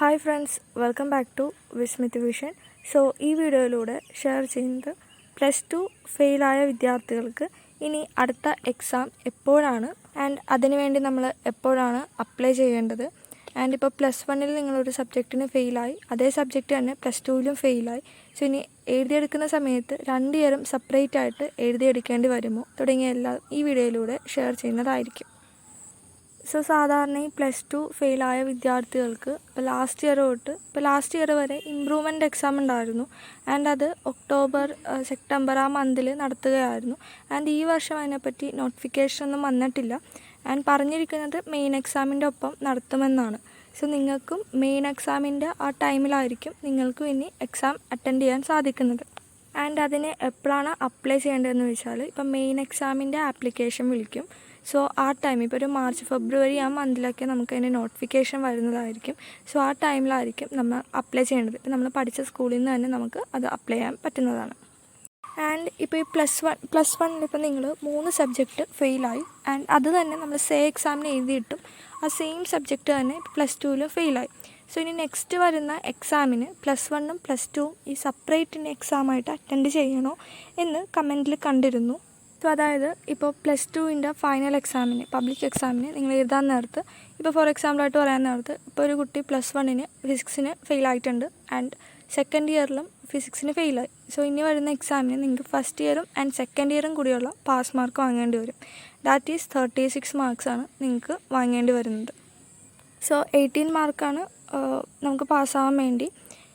Hi friends welcome back to Vismith vision so ഈ വീഡിയോയിലൂടെ share ചെയ്യുന്നത് പ്ലസ് ടു ഫെയിലായ വിദ്യാർത്ഥികൾക്ക് ഇനി അടുത്ത എക്സാം എപ്പോഴാണ്? ആൻഡ് അതിനുവേണ്ടി നമ്മൾ എപ്പോഴാണ് അപ്ലൈ ചെയ്യേണ്ടത്? ആൻഡ് ഇപ്പോൾ പ്ലസ് വണ്ണിൽ നിങ്ങളൊരു സബ്ജക്റ്റിന് ഫെയിലായി അതേ സബ്ജക്റ്റ് തന്നെ പ്ലസ് ടുവിലും ഫെയിലായി സോ ഇനി എഴുതിയെടുക്കുന്ന സമയത്ത് രണ്ട് ഇയറും സെപ്പറേറ്റ് ആയിട്ട് എഴുതിയെടുക്കേണ്ടി വരുമോ? തുടങ്ങിയ എല്ലാം ഈ വീഡിയോയിലൂടെ ഷെയർ ചെയ്യുന്നതായിരിക്കും. സോ സാധാരണ ഈ പ്ലസ് ടു ഫെയിലായ വിദ്യാർത്ഥികൾക്ക് ഇപ്പോൾ ലാസ്റ്റ് ഇയർ തൊട്ട് ഇപ്പോൾ ലാസ്റ്റ് ഇയർ വരെ ഇമ്പ്രൂവ്മെന്റ് എക്സാം ഉണ്ടായിരുന്നു. ആൻഡ് അത് ഒക്ടോബർ സെപ്റ്റംബർ ആ മന്തിൽ നടത്തുകയായിരുന്നു. ആൻഡ് ഈ വർഷം അതിനെപ്പറ്റി നോട്ടിഫിക്കേഷൻ ഒന്നും വന്നിട്ടില്ല. ആൻഡ് പറഞ്ഞിരിക്കുന്നത് മെയിൻ എക്സാമിന്റെ ഒപ്പം നടത്തുമെന്നാണ്. സോ നിങ്ങൾക്കും മെയിൻ എക്സാമിന്റെ ആ ടൈമിലായിരിക്കും നിങ്ങൾക്കും ഇനി എക്സാം അറ്റൻഡ് ചെയ്യാൻ സാധിക്കുന്നത്. ആൻഡ് അതിന് എപ്പോഴാണ് അപ്ലൈ ചെയ്യേണ്ടതെന്ന് വെച്ചാൽ ഇപ്പം മെയിൻ എക്സാമിന്റെ ആപ്ലിക്കേഷൻ വിളിക്കും. സോ ആ ടൈം ഇപ്പോൾ ഒരു മാർച്ച് ഫെബ്രുവരി ആ മന്തിലൊക്കെ നമുക്ക് അതിന്റെ നോട്ടിഫിക്കേഷൻ വരുന്നതായിരിക്കും. സോ ആ ടൈമിലായിരിക്കും നമ്മൾ അപ്ലൈ ചെയ്യേണ്ടത്. ഇപ്പം നമ്മൾ പഠിച്ച സ്കൂളിൽ നിന്ന് തന്നെ നമുക്ക് അത് അപ്ലൈ ചെയ്യാൻ പറ്റുന്നതാണ്. ആൻഡ് ഇപ്പോൾ ഈ പ്ലസ് വൺ പ്ലസ് വണ്ണിൽ ഇപ്പോൾ നിങ്ങൾ മൂന്ന് സബ്ജക്റ്റ് ഫെയിലായി ആൻഡ് അത് തന്നെ നമ്മൾ സേ എക്സാമിന് എഴുതിയിട്ടും ആ സെയിം സബ്ജക്റ്റ് തന്നെ പ്ലസ് ടുവിലും ഫെയിലായി സോ ഇനി നെക്സ്റ്റ് വരുന്ന എക്സാമിന് പ്ലസ് വണ്ണും പ്ലസ് ടുവും ഈ സെപ്പറേറ്റിന്റെ എക്സാമായിട്ട് അറ്റൻഡ് ചെയ്യണോ എന്ന് കമന്റിൽ കണ്ടിരുന്നു. സോ അതായത് ഇപ്പോൾ പ്ലസ് ടുവിന്റെ ഫൈനൽ എക്സാമിന് പബ്ലിക് എക്സാമിന് നിങ്ങൾ എഴുതാൻ നേരത്ത് ഇപ്പോൾ ഫോർ എക്സാമ്പിളായിട്ട് പറയാൻ നേരത്ത് ഇപ്പോൾ ഒരു കുട്ടി പ്ലസ് വണ്ണിന് ഫിസിക്സിന് ഫെയിലായിട്ടുണ്ട് ആൻഡ് സെക്കൻഡ് ഇയറിലും ഫിസിക്സിന് ഫെയിലായി സോ ഇനി വരുന്ന എക്സാമിന് നിങ്ങൾക്ക് ഫസ്റ്റ് ഇയറും ആൻഡ് സെക്കൻഡ് ഇയറും കൂടിയുള്ള പാസ് മാർക്ക് വാങ്ങേണ്ടി വരും. ദാറ്റ് ഈസ് തേർട്ടി സിക്സ് മാർക്സാണ് നിങ്ങൾക്ക് വാങ്ങേണ്ടി വരുന്നത്. സോ എയ്റ്റീൻ മാർക്കാണ് നമുക്ക് പാസ്സാവാൻ വേണ്ടി.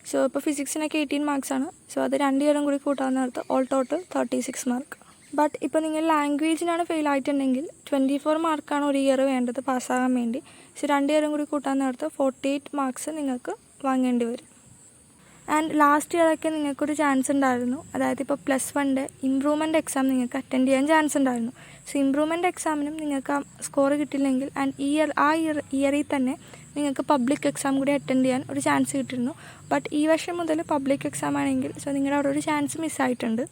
സോ ഇപ്പോൾ ഫിസിക്സിനൊക്കെ എയ്റ്റീൻ മാർക്സാണ് സോ അത് രണ്ട് ഇയറും കൂടി കൂട്ടാൻ നേരത്ത് all total thirty six mark but ഇപ്പോൾ നിങ്ങൾ ലാംഗ്വേജിനാണ് ഫെയിൽ ആയിട്ടുണ്ടെങ്കിൽ ട്വന്റി ഫോർ മാർക്കാണ് ഒരു ഇയർ വേണ്ടത് പാസ്സാകാൻ വേണ്ടി. പക്ഷേ രണ്ട് ഇയറും കൂടി കൂട്ടാൻ നേരത്ത് ഫോർട്ടി എയ്റ്റ് മാർക്സ് നിങ്ങൾക്ക് വാങ്ങേണ്ടി വരും. ആൻഡ് ലാസ്റ്റ് ഇയറൊക്കെ നിങ്ങൾക്കൊരു ചാൻസ് ഉണ്ടായിരുന്നു. അതായത് ഇപ്പോൾ പ്ലസ് വണ്ണിന്റെ ഇമ്പ്രൂവ്മെന്റ് എക്സാം നിങ്ങൾക്ക് അറ്റൻഡ് ചെയ്യാൻ ചാൻസ് ഉണ്ടായിരുന്നു. സോ ഇമ്പ്രൂവ്മെന്റ് എക്സാമിനും നിങ്ങൾക്ക് ആ സ്കോർ കിട്ടില്ലെങ്കിൽ ആൻഡ് ഇയർ ആ ഇയർ ഇയറിൽ തന്നെ നിങ്ങൾക്ക് പബ്ലിക് എക്സാം കൂടി അറ്റൻഡ് ചെയ്യാൻ ഒരു ചാൻസ് കിട്ടിയിരുന്നു. ബട്ട് ഈ വർഷം മുതൽ പബ്ലിക് എക്സാം ആണെങ്കിൽ സോ നിങ്ങളുടെ അവിടെ ഒരു ചാൻസ് മിസ്സായിട്ടുണ്ട്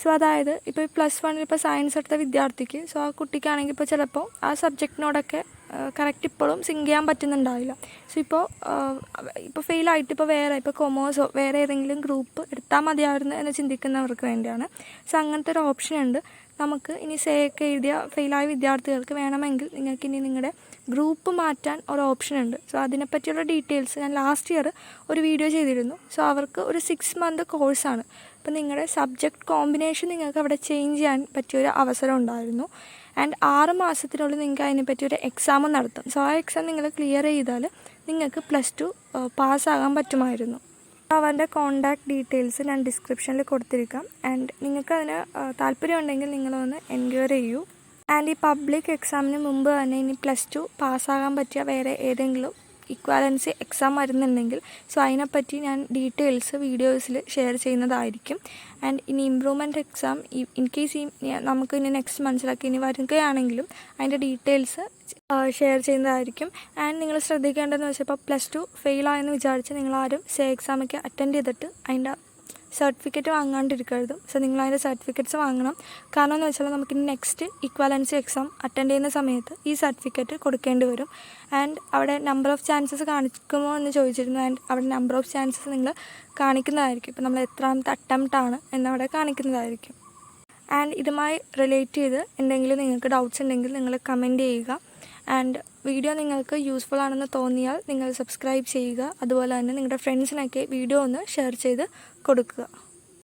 സോ അതായത് ഇപ്പോൾ പ്ലസ് വണ്ണിൽ ഇപ്പോൾ സയൻസ് എടുത്ത വിദ്യാർത്ഥിക്ക് സോ ആ കുട്ടിക്കാണെങ്കിൽ ഇപ്പോൾ ചിലപ്പോൾ ആ സബ്ജക്റ്റിനോടൊക്കെ കറക്റ്റ് ഇപ്പോഴും സിങ്ക് ചെയ്യാൻ പറ്റുന്നുണ്ടാവില്ല. സോ ഇപ്പോൾ ഇപ്പോൾ ഫെയിലായിട്ട് ഇപ്പോൾ വേറെ ഇപ്പോൾ കൊമേഴ്സോ വേറെ ഏതെങ്കിലും ഗ്രൂപ്പ് എടുത്താൽ മതിയായിരുന്നു എന്ന് ചിന്തിക്കുന്നവർക്ക് വേണ്ടിയാണ്. സോ അങ്ങനത്തെ ഒരു ഓപ്ഷൻ ഉണ്ട്. നമുക്ക് ഇനി സേ ഒക്കെ എഴുതിയ ഫെയിലായ വിദ്യാർത്ഥികൾക്ക് വേണമെങ്കിൽ നിങ്ങൾക്ക് ഇനി നിങ്ങളുടെ ഗ്രൂപ്പ് മാറ്റാൻ ഒരു ഓപ്ഷൻ ഉണ്ട്. സോ അതിനെപ്പറ്റിയുള്ള ഡീറ്റെയിൽസ് ഞാൻ ലാസ്റ്റ് ഇയർ ഒരു വീഡിയോ ചെയ്തിരുന്നു. സോ അവർക്ക് ഒരു സിക്സ് മന്ത് കോഴ്സാണ് അപ്പോൾ നിങ്ങളുടെ സബ്ജക്റ്റ് കോമ്പിനേഷൻ നിങ്ങൾക്ക് അവിടെ ചേഞ്ച് ചെയ്യാൻ പറ്റിയൊരു അവസരം ഉണ്ടായിരുന്നു. ആൻഡ് ആറ് മാസത്തിനുള്ളിൽ നിങ്ങൾക്ക് അതിനെപ്പറ്റി ഒരു എക്സാം നടത്തും. സോ ആ എക്സാം നിങ്ങൾ ക്ലിയർ ചെയ്താൽ നിങ്ങൾക്ക് പ്ലസ് ടു പാസ്സാകാൻ പറ്റുമായിരുന്നു. അവന്റെ കോൺടാക്ട് ഡീറ്റെയിൽസ് ഞാൻ ഡിസ്ക്രിപ്ഷനിൽ കൊടുത്തിരിക്കാം. ആൻഡ് നിങ്ങൾക്ക് അതിന് താല്പര്യമുണ്ടെങ്കിൽ നിങ്ങളൊന്ന് എൻക്വയർ ചെയ്യൂ. ആൻഡ് ഈ പബ്ലിക് എക്സാമിന് മുമ്പ് തന്നെ ഇനി പ്ലസ് ടു പാസ്സാകാൻ പറ്റിയ വേറെ ഏതെങ്കിലും ഇക്വാലൻസി എക്സാം വരുന്നുണ്ടെങ്കിൽ സോ അതിനെപ്പറ്റി ഞാൻ ഡീറ്റെയിൽസ് വീഡിയോസിൽ ഷെയർ ചെയ്യുന്നതായിരിക്കും. ആൻഡ് ഇനി ഇമ്പ്രൂവ്മെന്റ് എക്സാം ഇൻ കേസ് ഈ നമുക്ക് ഇനി നെക്സ്റ്റ് മനസ്സിലാക്കി ഇനി വരുകയാണെങ്കിലും അതിന്റെ ഡീറ്റെയിൽസ് ഷെയർ ചെയ്യുന്നതായിരിക്കും. ആൻഡ് നിങ്ങൾ ശ്രദ്ധിക്കേണ്ടതെന്ന് വെച്ചാൽ പ്ലസ് ടു ഫെയിലായെന്ന് വിചാരിച്ച് നിങ്ങളാരും സേ എക്സാമൊക്കെ അറ്റൻഡ് ചെയ്തിട്ട് അതിന്റെ സർട്ടിഫിക്കറ്റ് വാങ്ങാണ്ടിരിക്കരുത്. സോ നിങ്ങൾ അതിന്റെ സർട്ടിഫിക്കറ്റ്സ് വാങ്ങണം. കാരണം എന്ന് വെച്ചാൽ നമുക്ക് നെക്സ്റ്റ് ഇക്വാലൻസി എക്സാം അറ്റൻഡ് ചെയ്യുന്ന സമയത്ത് ഈ സർട്ടിഫിക്കറ്റ് കൊടുക്കേണ്ടി വരും. ആൻഡ് അവിടെ നമ്പർ ഓഫ് ചാൻസസ് കാണിക്കുമോ എന്ന് ചോദിച്ചിരുന്നു. ആൻഡ് അവിടെ നമ്പർ ഓഫ് ചാൻസസ് നിങ്ങൾ കാണിക്കുന്നതായിരിക്കും. ഇപ്പോൾ നമ്മൾ എത്രാമത്തെ അറ്റംപ്റ്റ് ആണ് എന്നവിടെ കാണിക്കുന്നതായിരിക്കും. ആൻഡ് ഇതുമായി റിലേറ്റ് ചെയ്ത് എന്തെങ്കിലും നിങ്ങൾക്ക് ഡൗട്ട്സ് ഉണ്ടെങ്കിൽ നിങ്ങൾ കമന്റ് ചെയ്യുക. ആൻഡ് വീഡിയോ നിങ്ങൾക്ക് യൂസ്ഫുൾ ആണെന്ന് തോന്നിയാൽ നിങ്ങൾ സബ്സ്ക്രൈബ് ചെയ്യുക. അതുപോലെ തന്നെ നിങ്ങളുടെ ഫ്രണ്ട്സിനൊക്കെ വീഡിയോ ഒന്ന് ഷെയർ ചെയ്ത് കൊടുക്കുക.